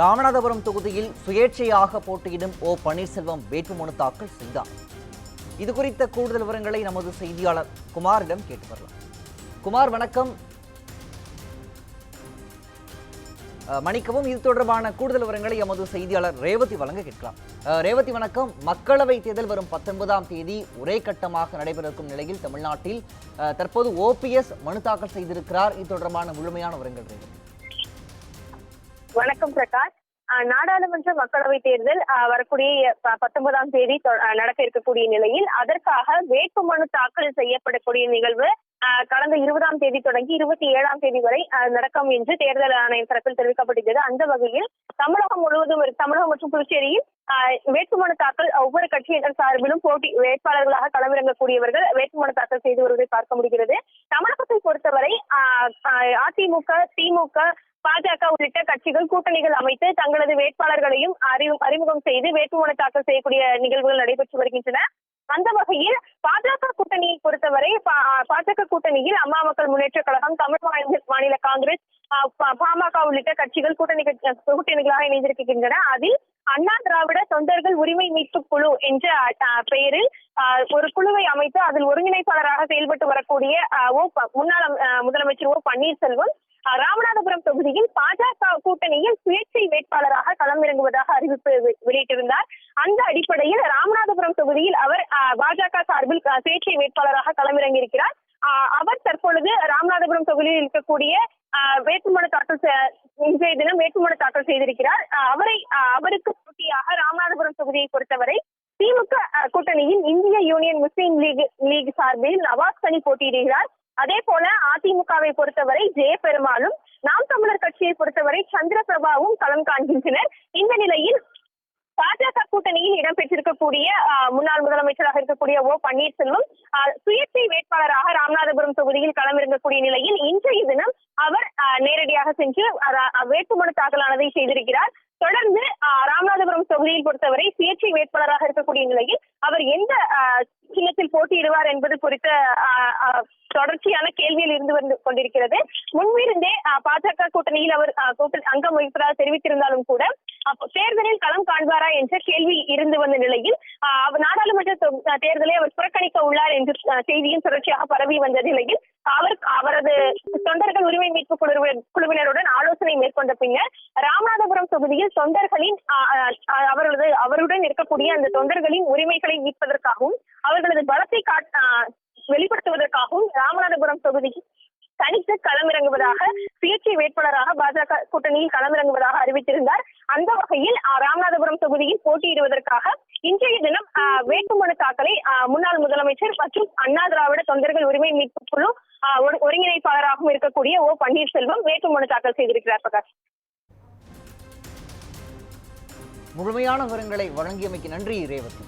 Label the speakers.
Speaker 1: ராமநாதபுரம் தொகுதியில் சுயேட்சையாக போட்டியிடும் ஓ பன்னீர்செல்வம் வேட்புமனு தாக்கல் செய்தார். இது குறித்த கூடுதல் விவரங்களை நமது செய்தியாளர் குமாரிடம் கேட்டு வரலாம் குமார் வணக்கம். மணிக்கவும் இது தொடர்பான கூடுதல் விவரங்களை எமது செய்தியாளர் ரேவதி வழங்க கேட்கலாம். ரேவதி வணக்கம். மக்களவை தேர்தல் வரும் பத்தொன்பதாம் தேதி ஒரே கட்டமாக நடைபெறக்கும் நிலையில் தமிழ்நாட்டில் தற்போது ஓபிஎஸ் மனு தாக்கல் செய்திருக்கிறார். இது தொடர்பான முழுமையான விவரங்கள் ரேவதி.
Speaker 2: வணக்கம் பிரகாஷ். நாடாளுமன்ற மக்களவை தேர்தல் அஹ் வரக்கூடிய பத்தொன்பதாம் தேதி அஹ் நடக்க இருக்கக்கூடிய நிலையில் அதற்காக வேட்புமனு தாக்கல் செய்யப்படக்கூடிய நிகழ்வு கடந்த இருபதாம் தேதி தொடங்கி இருபத்தி ஏழாம் தேதி வரை நடக்கும் என்று தேர்தல் ஆணையம் தரப்பில் தெரிவிக்கப்பட்டிருந்தது. அந்த வகையில் தமிழகம் முழுவதும் தமிழகம் மற்றும் புதுச்சேரியில் வேட்புமனு தாக்கல் ஒவ்வொரு கட்சியினர் சார்பிலும் போட்டி வேட்பாளர்களாக களமிறங்கக்கூடியவர்கள் வேட்புமனு தாக்கல் செய்து வருவதை பார்க்க முடிகிறது. தமிழகத்தை பொறுத்தவரை அதிமுக திமுக பாஜக உள்ளிட்ட கட்சிகள் கூட்டணிகள் அமைத்து தங்களது வேட்பாளர்களையும் அறிவு- அறிமுகம் செய்து வேட்புமனு தாக்கல் செய்யக்கூடிய நிகழ்வுகள் நடைபெற்று வருகின்றன. அந்த வகையில் பாஜக கூட்டணியை பொறுத்தவரை பாஜக கூட்டணியில் அம்மா மக்கள் முன்னேற்ற கழகம் தமிழ் மாநில மாநில காங்கிரஸ் பாமக உள்ளிட்ட கட்சிகள் கூட்டணி கூட்டணிகளாக இணைந்திருக்கின்றன. அதில் அண்ணா திராவிட தொண்டர்கள் உரிமை மீட்பு குழு என்ற பெயரில் ஒரு குழுவை அமைத்து அதில் ஒருங்கிணைப்பாளராக செயல்பட்டு வரக்கூடிய ஓ முன்னாள் முதலமைச்சர் ஓ பன்னீர்செல்வம் ராமநாதபுரம் தொகுதியில் பாஜக கூட்டணியில் சுயேட்சை வேட்பாளராக களமிறங்குவதாக அறிவிப்பு வெளியிட்டிருந்தார். அந்த அடிப்படையில் ராமநாத மூன்றாம் தொகுதியில் அவர் பாஜக சார்பில் சுயேட்சை வேட்பாளராக களமிறங்கியிருக்கிறார். ஆ, அவர் தற்பொழுது ராமநாதபுரம் தொகுதியில் இருக்கக்கூடிய வேட்புமனு தாக்கல் இன்றைய தினம் வேட்புமனு தாக்கல் செய்திருக்கிறார். அவரை அவருக்கு போட்டியாக ராமநாதபுரம் தொகுதியை பொறுத்தவரை திமுக கூட்டணியின் இந்திய யூனியன் முஸ்லீம் லீக் லீக் சார்பில் நவாஸ் கனி போட்டியிடுகிறார். அதே போல அதிமுகவை பொறுத்தவரை ஜெயபெருமாளும் நாம் தமிழர் கட்சியை பொறுத்தவரை சந்திரபிரபாவும் களம் காண்கின்றனர். இந்த நிலையில் பாஜக கூட்டணியில் இடம்பெற்றிருக்கக்கூடிய முன்னாள் முதலமைச்சராக இருக்கக்கூடிய ஓ பன்னீர்செல்வம் சுயேட்சை வேட்பாளராக ராமநாதபுரம் தொகுதியில் களமிறங்கக்கூடிய நிலையில் இன்றைய தினம் அவர் நேரடியாக சென்று வேட்புமனு தாக்கலானதை செய்திருக்கிறார். தொடர்ந்து ராமநாதபுரம் தொகுதியில் பொறுத்தவரை சுயேட்சை வேட்பாளராக இருக்கக்கூடிய நிலையில் அவர் எந்த சின்னத்தில் போட்டியிடுவார் என்பது குறித்த தொடர்ச்சியான கேள்வியில் இருந்து வந்து கொண்டிருக்கிறது. முன்பிருந்தே பாஜக கூட்டணியில் அவர் ஆ, அங்கம் வகிப்பதாக தெரிவித்திருந்தாலும் கூட தேர்தலில் களம் காண்பாரா என்ற கேள்வி இருந்து வந்த நிலையில் நாடாளுமன்ற தேர்தலை அவர் புறக்கணிக்க உள்ளார் என்ற செய்தியும் தொடர்ச்சியாக பரவி வந்த நிலையில் அவர் அவரது தொண்டர்கள் உரிமை மீட்பு குழு குழுவினருடன் ஆலோசனை மேற்கொண்ட பின்னர் ராமநாதபுரம் தொகுதியில் தொண்டர்களின் அவர்களது அவருடன் இருக்கக்கூடிய அந்த தொண்டர்களின் உரிமைகளை மீட்பதற்காகவும் அவர்களது பலத்தை காட்- வெளிப்படுத்துவதற்காகவும் ராமநாதபுரம் தொகுதியில் தனித்து களமிறங்குவதாக சுயேட்சை வேட்பாளராக பாஜக கூட்டணியில் களமிறங்குவதாக அறிவித்திருந்தார். அந்த வகையில் ராமநாதபுரம் தொகுதியில் போட்டியிடுவதற்காக இன்றைய தினம் வேட்புமனு தாக்கலை முன்னாள் முதலமைச்சர் மற்றும் அண்ணா திராவிட தொண்டர்கள் உரிமை மீட்பு குழு ஒரு- ஒருங்கிணைப்பாளராகவும் இருக்கக்கூடிய ஓ பன்னீர்செல்வம் வேட்புமனு தாக்கல் செய்திருக்கிறார் பிரகாஷ்.
Speaker 1: முழுமையான விவரங்களை வழங்கியமைக்கு நன்றி ரேவதி.